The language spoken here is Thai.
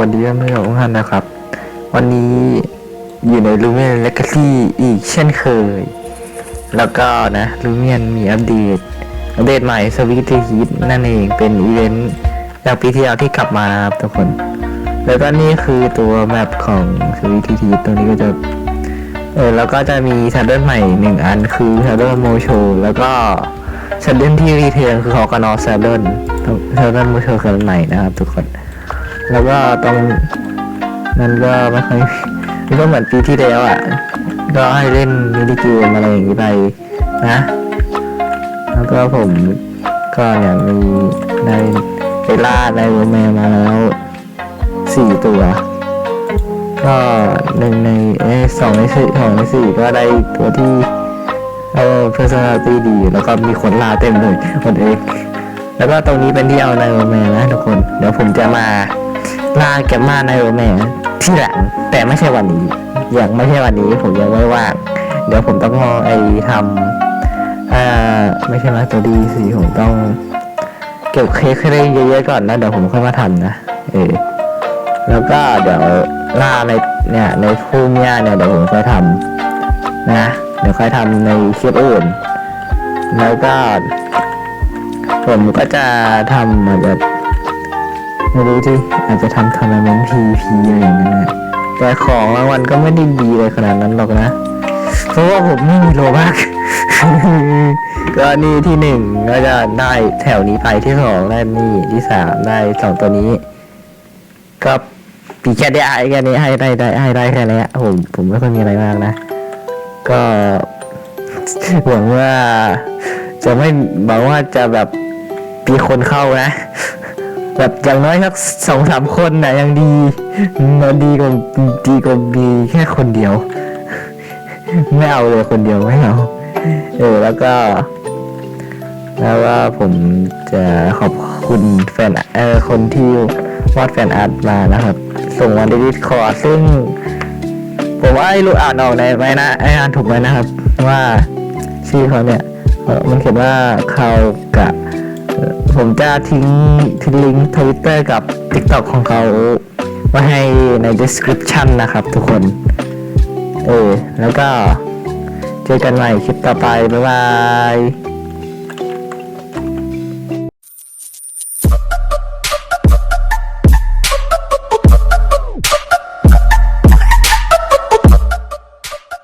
วัสดีเพื่อนๆทุกท่านนะครับ วันนี้อยู่ในลูเมียนเลกาซี่อีกเช่นเคย แล้วก็นะลูเมียนมีอัปเดต อัปเดตใหม่สวิตทีฮีทนั่นเองเป็นอีเวนต์จากปีที่แล้วที่กลับมานะครับทุกคน แล้วก็นี่คือตัวแมปของสวิตทีฮีทตรงนี้ก็จะเออแล้วก็จะมีชัดเดิลใหม่หนึ่งอันคือชัดเดิลโมโชแล้วก็ชัดเดิลที่รีเทนคือฮอกานอชัดเดิลชัดเดิลโมโชคืออันใหม่นะครับทุกคน แล้วก็ตรงนั้นก็ไม่ค่อยมันก็เหมือนปีที่แล้วอะ ก็ให้เล่นมินิเกมอะไรอย่างนี้ไปนะ แล้วก็ผมก็เนี่ยมีในไปล่าในเวอร์แมนมาแล้วสี่ตัว ก็หนึ่งในเอสองในสี่สองในสี่ก็ได้ตัวที่เออ personality ดี แล้วก็มีคนล่าเต็มเลยคนเองแล้วก็ตรงนี้เป็นที่เอาในโอแมนนะทุกคน เดี๋ยวผมจะมา ล่าแกมมาในโอแมนที่หลังแต่ไม่ใช่วันนี้ย่างไม่ใช่วันนี้ ผมยังไม่ว่างเดี๋ยวผมต้องรอไอทำอ่าไม่ใช่มาตัวดีสิผมต้องเก็บเค้กให้ได้เยอะๆก่อนนะเดี๋ยวผมค่อยมาทำนะเออแล้วก็เดี๋ยวล่าในเนี่ยในทุ่งหญ้าเนี่ยเดี๋ยวผมค่อยทำนะเดี๋ยวค่อยทำในคลิปอื่น แล้วก็ ผมก็จะทำอาจจะ ไม่รู้ที่อาจจะทำทัวร์นาเมนต์พีพีอะไรอย่างเงี้ยนะแต่ของรางวัลก็ไม่ได้ดีเลยขนาดนั้นหรอกนะ เพราะว่าผมไม่มีโลบักก็นี่ที่หนึ่งก็จะได้แถวนี้ไปที่สองได้นี่ที่สามได้สองตัวนี้ ก็ปีแค่ได้ไอ้แค่นี้ให้ได้ได้ให้ได้แค่นี้ผมผมไม่ค่อยมีอะไรมากนะ ก็หวังว่าจะไม่หวังว่าจะแบบมีคนเข้านะ แบบอย่างน้อยสักสองสามคนนะยังดีมันดีกว่าดีกว่ามีแค่คนเดียว ไม่เอาเลยคนเดียวไม่เอาเออแล้วก็ แล้วว่าผมจะขอบคุณแฟนเออคนที่วาดแฟนอาร์ตมานะครับ ส่งมาในดิสคอร์ซึ่ง ผมว่าไอ้รู้อ่านออกในไหมนะไอ้อ่านถูกไหมนะครับ ว่าชื่อเขาเนี่ยมันเขียนว่าเขากะ ผมจะทิ้งทิ้งลิงก์ทวิตเตอร์กับ TikTok ของเขาไว้ให้ใน description นะครับทุกคน เออ แล้วก็เจอกันใหม่คลิปต่อไป บ๊ายบาย